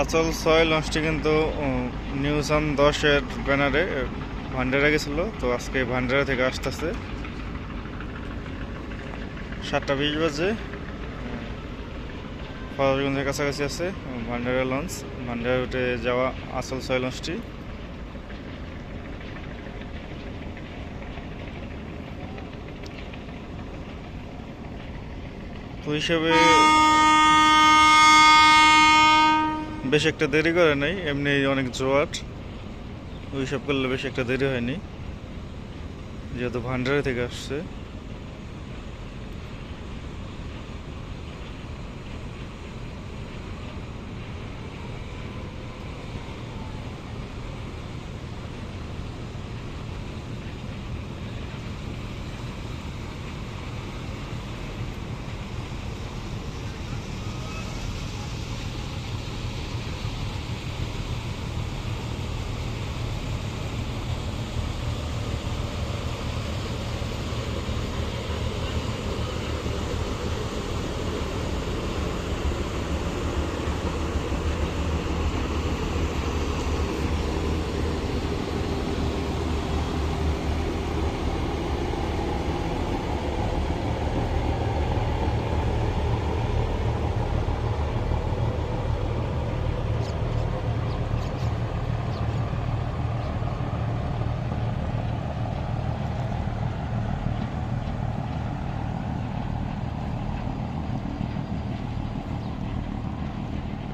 আচল ছয় লঞ্চটি কিন্তু নিউসান দশের ব্যানারে ভান্ডারে গেছিল। তো আজকে ভান্ডারা থেকে আসতেছে। সাতটা বিশ বাজে। ফরাজগঞ্জের কাছাকাছি আছে ভান্ডারা লঞ্চ ভান্ডারা রুটে যাওয়া আসল ছয় লঞ্চটি তো হিসেবে বেশ একটা দেরি করে নাই, এমনি অনেক জোয়ার। ওই সব করলে বেশি একটা দেরি হয়নি। যেহেতু ভান্ডারে থেকে আসছে।